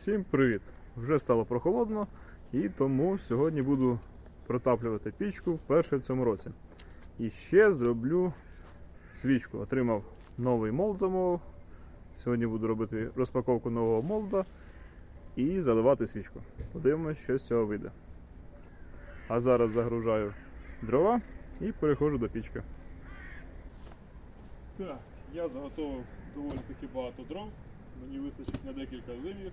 Всім привіт! Вже стало прохолодно і тому сьогодні буду протаплювати пічку вперше в цьому році. І ще зроблю свічку. Отримав новий молд замовив. Сьогодні буду робити розпаковку нового молда і заливати свічку. Подивимось, що з цього вийде. А зараз загружаю дрова і переходжу до пічки. Так, я заготовив доволі таки багато дров. Мені вистачить на декілька зимів.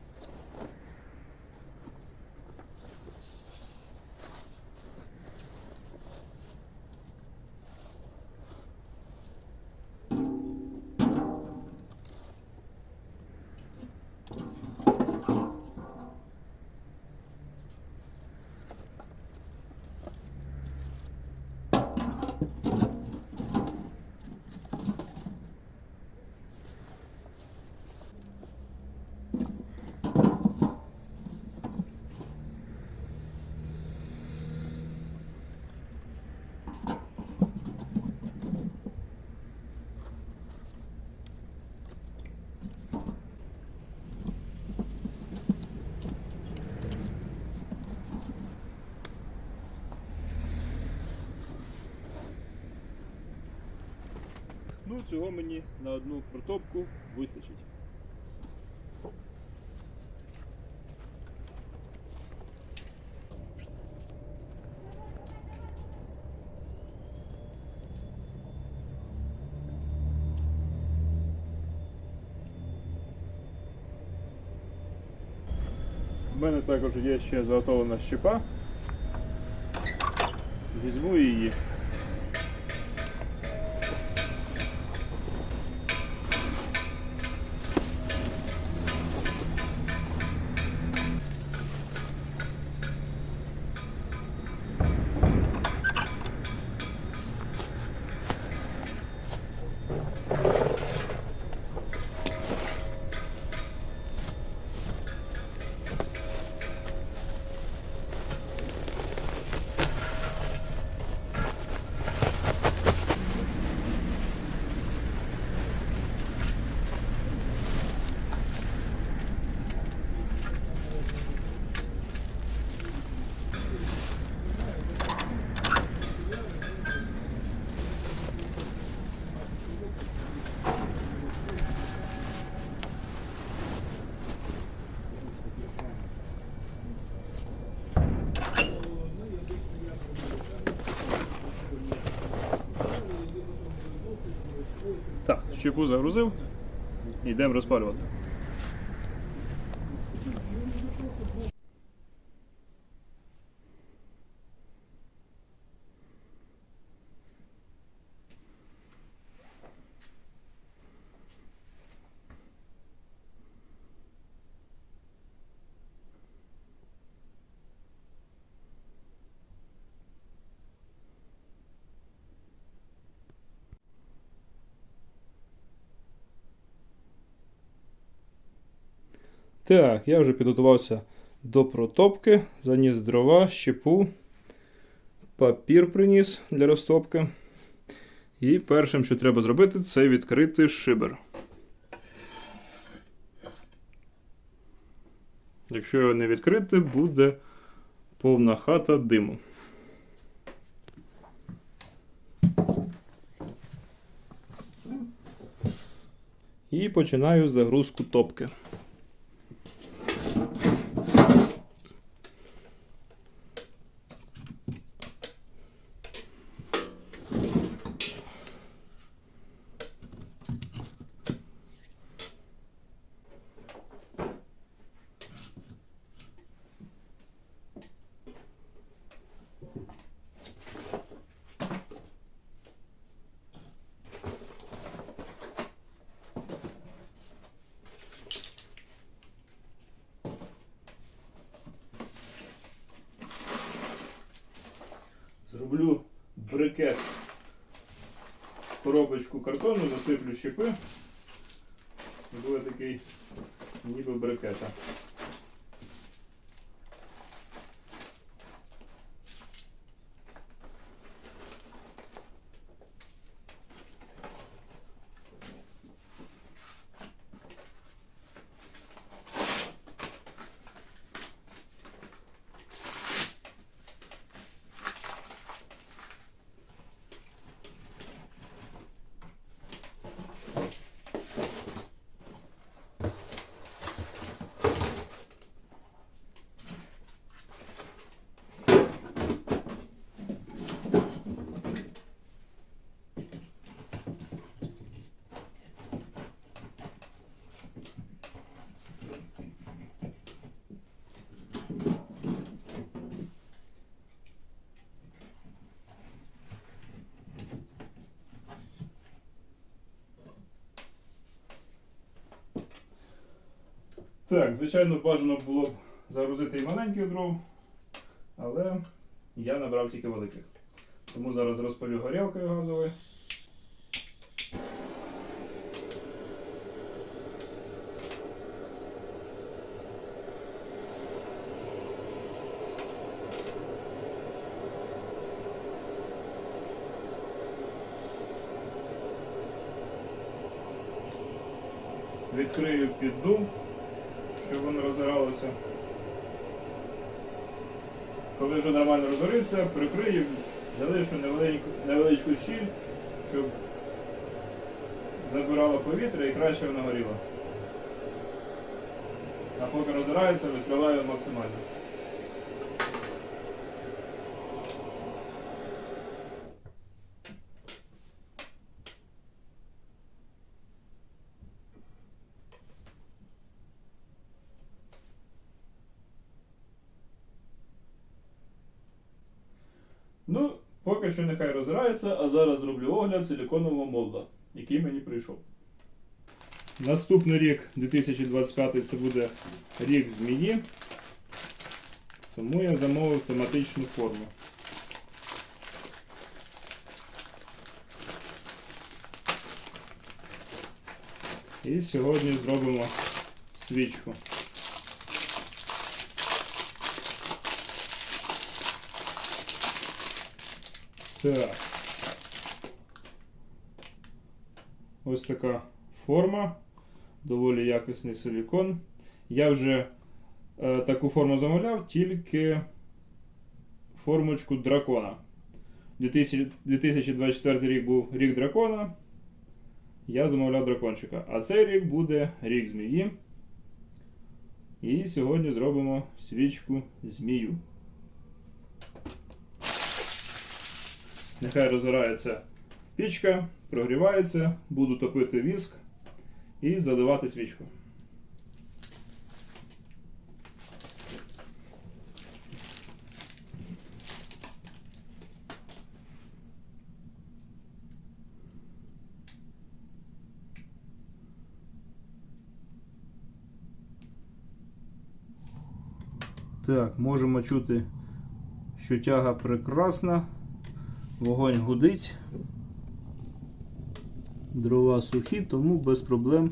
цього мені на одну протопку вистачить. У мене також є ще заготовлена щепа. Візьму її. Так, щепу загрузив. Йдемо розпалювати. Так, я вже підготувався до протопки, заніс дрова, щепу, папір приніс для розтопки. І першим, що треба зробити, це відкрити шибер. Якщо його не відкрити, буде повна хата диму. І починаю загрузку топки. Зроблю брикет коробочку картону, засиплю щепи. Буде такий ніби брикета. Так, звичайно, бажано було б загрузити і маленьких дров, але я набрав тільки великих. Тому зараз розпалю горілкою газовою. Відкрию підду, щоб. Коли вже нормально розгориться, прикрию, залишу невеличку, невеличку щіль, щоб забирало повітря і краще вона горіло. А поки розгорається, відкриваю максимально. Що нехай розгорається, а зараз зроблю огляд силіконового молда, який мені прийшов. Наступний рік, 2025, це буде рік змії. Тому я замовив тематичну форму. І сьогодні зробимо свічку. Так. Ось така форма. Доволі якісний силікон. Я вже е, таку форму замовляв, тільки формочку дракона. 2024 рік був рік дракона. Я замовляв дракончика. А цей рік буде рік змії. І сьогодні зробимо свічку змію. Нехай розгорається пічка, прогрівається, буду топити віск і заливати свічку. Так, можемо чути, що тяга прекрасна. Вогонь гудить. Дрова сухі, тому без проблем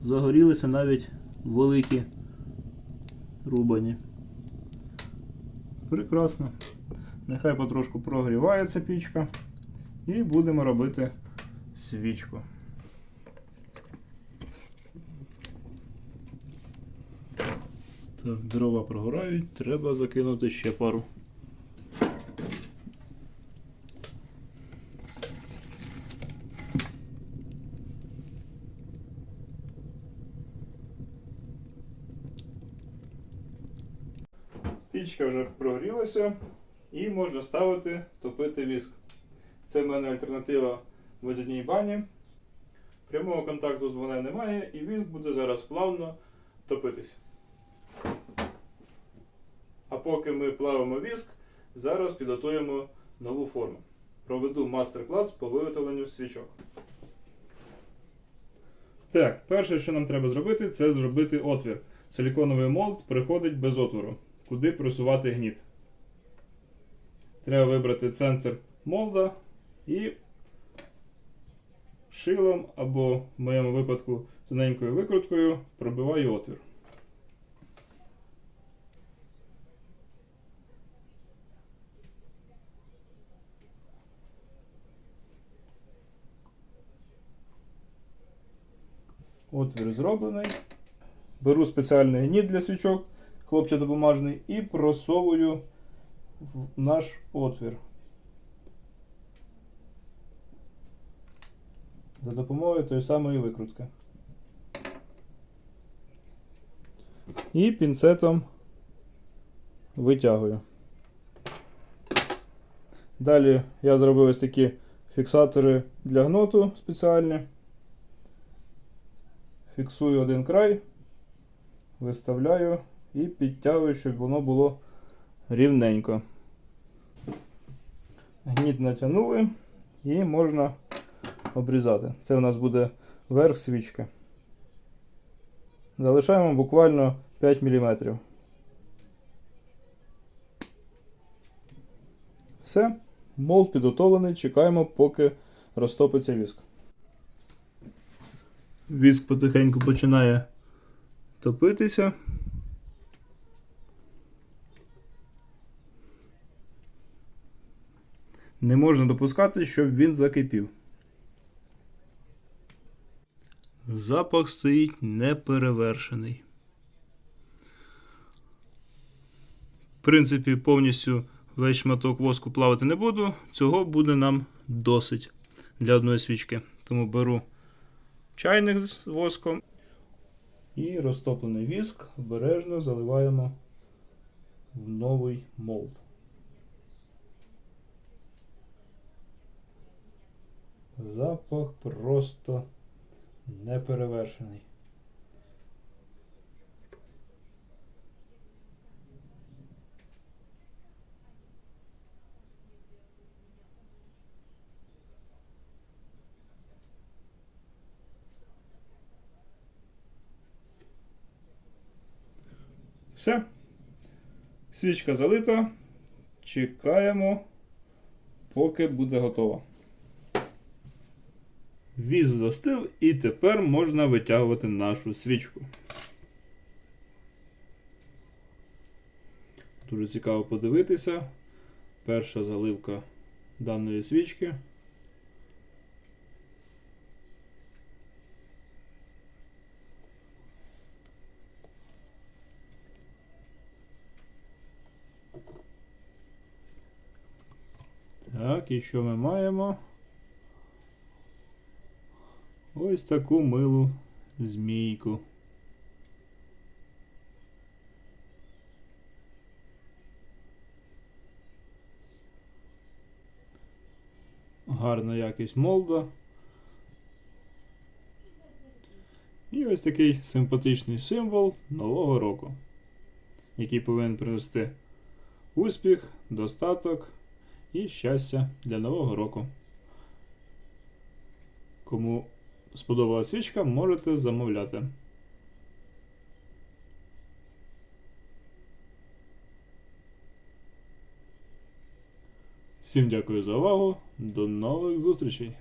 загорілися навіть великі рубані. Прекрасно. Нехай потрошку прогрівається пічка. І будемо робити свічку. Дрова прогорають, треба закинути ще пару. Пічка вже прогрілася і можна ставити топити віск. Це в мене альтернатива в водяній бані. Прямого контакту з вогнем немає і віск буде зараз плавно топитись. А поки ми плавимо віск, зараз підготуємо нову форму. Проведу мастер-клас по виготовленню свічок. Так, перше, що нам треба зробити, це зробити отвір. Силіконовий молд приходить без отвору. Куди просувати гніт. Треба вибрати центр молда і шилом або в моєму випадку тоненькою викруткою пробиваю отвір. Отвір зроблений. Беру спеціальний гніт для свічок, хлопчатобумажний, і просовую в наш отвір. За допомогою тої самої викрутки. І пінцетом витягую. Далі я зробив ось такі фіксатори для гноту спеціальні. Фіксую один край, виставляю і підтягую, щоб воно було рівненько. Гніт натягнули і можна обрізати. Це у нас буде верх свічки. залишаємо буквально 5 мм. Все, молд підготовлений, чекаємо, поки розтопиться віск. Віск потихеньку починає топитися. Не можна допускати, щоб він закипів. Запах стоїть неперевершений. В принципі, повністю весь шматок воску плавати не буду. Цього буде нам досить для одної свічки. Тому беру чайник з воском і розтоплений віск обережно заливаємо в новий молд. Запах просто неперевершений. Все. Свічка залита. Чекаємо, поки буде готова. Віз застив, і тепер можна витягувати нашу свічку. Дуже цікаво подивитися. Перша заливка даної свічки. Так, і що ми маємо? Ось таку милу змійку. Гарна якість молда. І ось такий симпатичний символ Нового року, який повинен принести успіх, достаток і щастя для Нового року. Кому сподобалась свічка, можете замовляти. Всім дякую за увагу. До нових зустрічей!